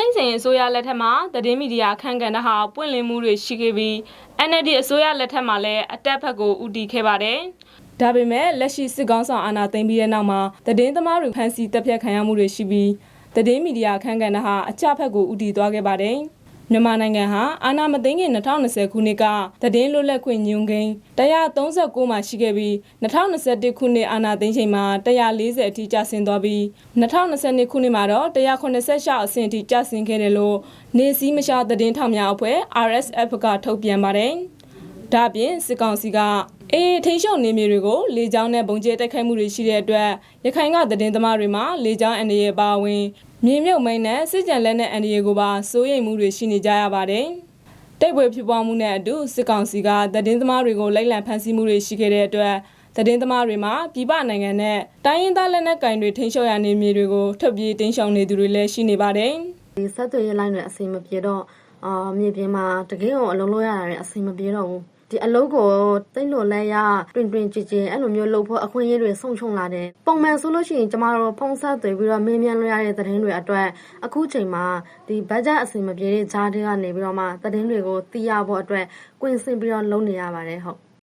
သိန်းစိန်အစိုးရလက်ထက်မှာသတင်းမီဒီယာအခန့်ကဏ္ဍဟာပွင့်လင်းမှုတွေရှိခဲ့ပြီး NLD အစိုးရလက်ထက်မှာလည်းအတက်ဖက်ကိုဦးတည်ခဲ့ပါတယ်။ဒါပေမဲ့လက်ရှိစစ်ကောင်းဆောင်အာဏာသိမ်းပြီးတဲ့နောက်မှာသတင်းသမားတွေဖမ်းဆီးတပ်ဖြတ်ခံရမှုတွေရှိပြီးသတင်းမီဒီယာအခန့်ကဏ္ဍဟာအကြဖက်ကိုဦးတည်သွားခဲ့ပါတယ်။ မြန်မာနိုင်ငံဟာအာဏာမသိမ်းခင်2020ခုနှစ်ကသတင်းလွတ်လပ်ခွင့်ညွှန်းကိန်း136မှာရှိခဲ့ပြီး2021ခုနှစ်အာဏာသိမ်းချိန်မှာ140အထိကျဆင်းသွားပြီး2022ခုနှစ်မှာတော့186အဆင့်အထိကျဆင်းခဲ့တယ်လို့နေစည်းမရှာသတင်းထောက်များအဖွဲ့ RSF ကထုတ်ပြန်ပါတယ်။ဒါ့အပြင်စစ်ကောင်စီကအေးထိန်ရှုံနေမြေတွေကိုလေကြောင်းနဲ့ပုံကျဲတိုက်ခိုက်မှုတွေရှိတဲ့အတွက်ရခိုင်ကသတင်းသမားတွေမှာလေကြောင်းအန္တရာယ်ပါဝင် မြေမြုပ်မိန်နဲ့စစ်ကြံလက်နဲ့အန္တရာယ်ကိုပါစိုးရိမ်မှုတွေရှိနေကြရပါတယ်။တိုက်ပွဲဖြစ်ပွားမှုနဲ့အတူစစ်ကောင်စီကသတင်းသမားတွေကိုလိုက်လံဖမ်းဆီးမှုတွေရှိခဲ့တဲ့အတွက်သတင်းသမားတွေမှာပြည်ပနိုင်ငံနဲ့တိုင်းရင်းသားလက်နက်ကင်တွေထိန်းချုပ်ရနေမြေတွေကိုထွက်ပြေးတင်းရှောင်နေသူတွေလည်းရှိနေပါတယ်။ဒီဆက်သွယ်ရေးလိုင်းတွေအဆင်မပြေတော့အာမြေပြင်မှာတကယ်ကိုအလုံးလို့ရတာတွေအဆင်မပြေတော့ဘူး ဒီအလုပ်ကိုတိတ်လို့လဲရတွင်တွင်ကြည်ကြည်အဲ့လိုမျိုးလုပ်ဖို့အခွင့်အရေးတွေဆုံးရှုံးလာတယ်ပုံမှန်ဆိုလို့ရှိရင်ကျမတို့ဖုန်းဆက်သွယ်ပြီးတော့မင်းမြန်လို့ရတဲ့သတင်းတွေအတွက်အခုချိန်မှာဒီဘတ်ဂျက်အဆင်မပြေတဲ့ဂျားတွေကနေပြီးတော့မှသတင်းတွေကိုသိရဖို့အတွက်ကွင်ဆင်ပြီးတော့လုပ်နေရပါတယ်ဟုတ်